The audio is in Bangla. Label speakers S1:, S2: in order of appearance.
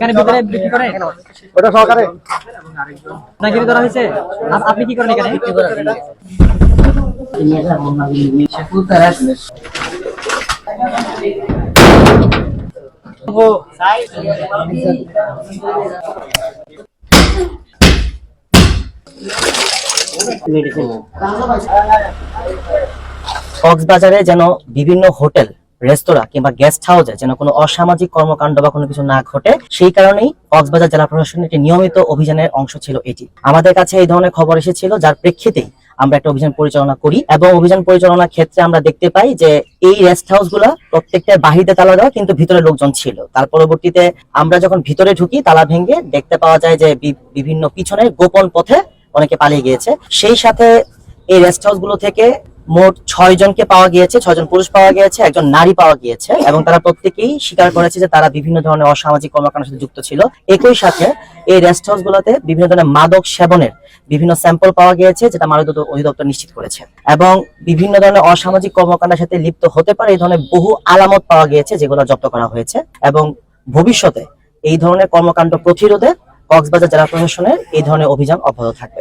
S1: এখানে ভিতরে বিক্রি করে
S2: ওটা সহকারে।
S1: কি ধরা হয়েছে? আপ- আপনি কি করেন এখানে? বিক্রি করেন।
S3: কক্সবাজারে যেন বিভিন্ন হোটেল রেস্তোরাঁ কিংবা গেস্ট হাউসে যেন কোনো অসামাজিক কর্মকাণ্ড বা কোনো কিছু না ঘটে, সেই কারণেই কক্সবাজার জেলা প্রশাসনের একটি নিয়মিত অভিযানের অংশ ছিল এটি। আমাদের কাছে এই ধরনের খবর এসেছিল, যার প্রেক্ষিতেই আমরা একটা অভিযান পরিচালনা করি এবং অভিযান পরিচালনার ক্ষেত্রে আমরা দেখতে পাই যে এই রেস্ট হাউসগুলা প্রত্যেকটা বাহিরে তালা দেওয়া, কিন্তু ভিতরে লোকজন ছিল। তার পরবর্তীতে আমরা যখন ভিতরে ঢুকি, তালা ভেঙে দেখতে পাওয়া যায় যে বিভিন্ন পিছনে গোপন পথে অনেকে পালিয়ে গিয়েছে। সেই সাথে এই রেস্ট হাউসগুলো থেকে মোট ছয় জনকে পাওয়া গিয়েছে ছয়জন পুরুষ পাওয়া গিয়েছে, একজন নারী পাওয়া গিয়েছে এবং তারা প্রত্যেকেই স্বীকার করেছে যে তারা বিভিন্ন ধরনের অসামাজিক কর্মকাণ্ডের সাথে যুক্ত ছিল। একই সাথে এই রেস্ট হাউস গুলোতে বিভিন্ন ধরনের মাদক সেবনের বিভিন্ন স্যাম্পল পাওয়া গিয়েছে, যেটা মাদক অধিদপ্তর নিশ্চিত করেছে। এবং বিভিন্ন ধরনের অসামাজিক কর্মকাণ্ডের সাথে লিপ্ত হতে পারে এই ধরনের বহু আলামত পাওয়া গিয়েছে যেগুলো জব্দ করা হয়েছে এবং ভবিষ্যতে এই ধরনের কর্মকাণ্ড প্রতিরোধে কক্সবাজার জেলা প্রশাসনের এই ধরনের অভিযান অব্যাহত থাকবে।